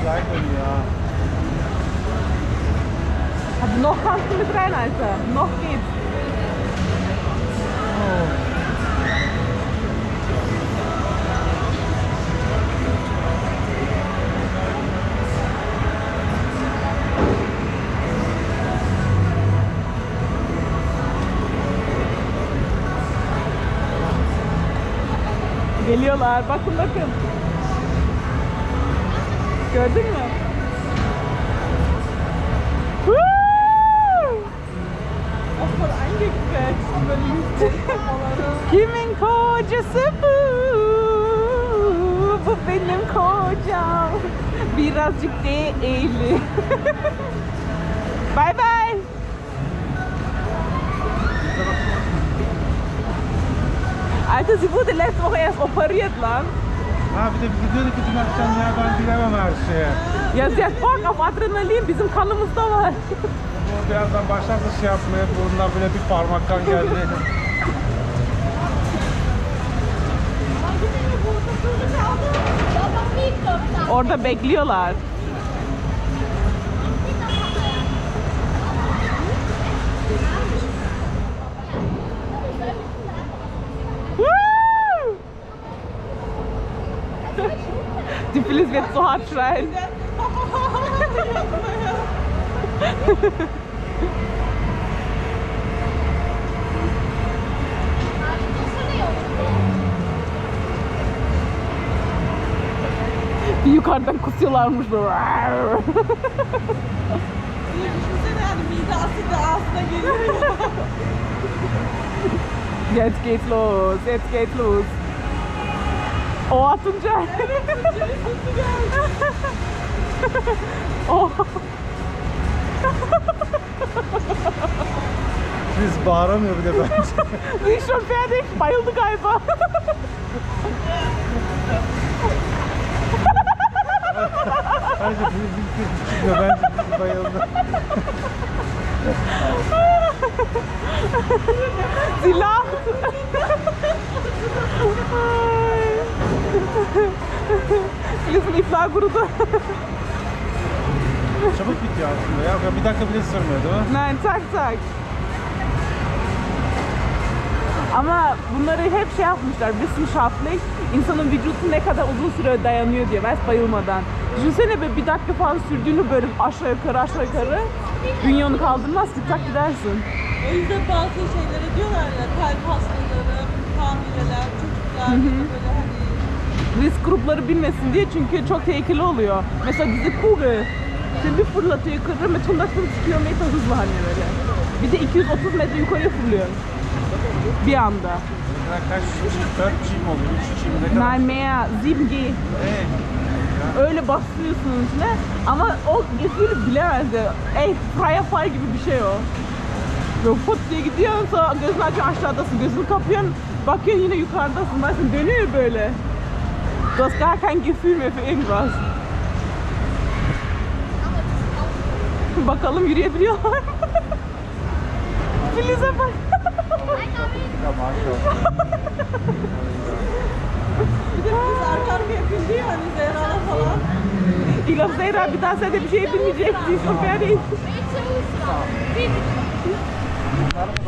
Güzel dönüyor ha. Hadi noch kannst du mit rein, Alter. Noch geht's. Geliyorlar. Bakın bakın. Gördün mü? Kimin kocası bu? Bu benim kocam. Birazcık değil. bye bye. Alter, sie wurde letzte Woche erst operiert lan. Ha bir de bize diyordu ki dün akşam ya ben bilemem her şeye. Ya hat Bock auf Adrenalin, bizim kanımızda var. Bu birazdan başlarsa şey yapmaya burnundan böyle bir parmaktan geldi. Orada bekliyorlar. Phyllis wird so hart schreien. Bir yukarıdan kusuyorlarmış böyle. Düşünsene yani mide asidi ağzına geliyor. Jetzt geht's los, jetzt geht's los. O atınca. o. Biz bağıramıyor bir de bence. Schon fertig. Bayıldı galiba. Bence kız çıkıyor. Bence biz bayıldı. Sie iflah kurudu. Çabuk bitiyor aslında ya. Bir dakika bile sürmüyor değil mi? Nein, tak tak. Ama bunları hep şey yapmışlar, wissenschaftlich, insanın vücudu ne kadar uzun süre dayanıyor diye, weißt, bayılmadan. Düşünsene be bir dakika falan sürdüğünü böyle aşağı yukarı aşağı yukarı, bünyonu kaldırmaz ki tak gidersin. O yüzden bazı şeylere diyorlar ya kalp hastaları, hamileler, çocuklar böyle hani Risk grupları bilmesin diye çünkü çok tehlikeli oluyor. Mesela bizi Kugel seni bir fırlatıyor yukarı met 150 km hızla hani böyle. Bir de 230 metre yukarıya fırlıyor. Bir anda. Kaç kişi? Dört kişi mi oluyor? Üç kişi mi? Ne kadar? Mehr, 7G. Ee, Öyle basıyorsun içine ama o gefühlü bilemez ya. Ey fire fire gibi bir şey o. Böyle fıt diye gidiyorsun sonra gözünü açıyorsun aşağıdasın, gözünü kapıyorsun, bakıyorsun yine yukarıdasın, bakın dönüyor böyle. Du hast gar kein Gefühl mehr für irgendwas. Bakalım yürüyebiliyorlar mı? Filiz'e bak. bir de biz arka arkaya bindi ya hani Zehra'la falan. Glaube, Zehra bir daha sen de bir şey bilmeyecek. Sie ist schon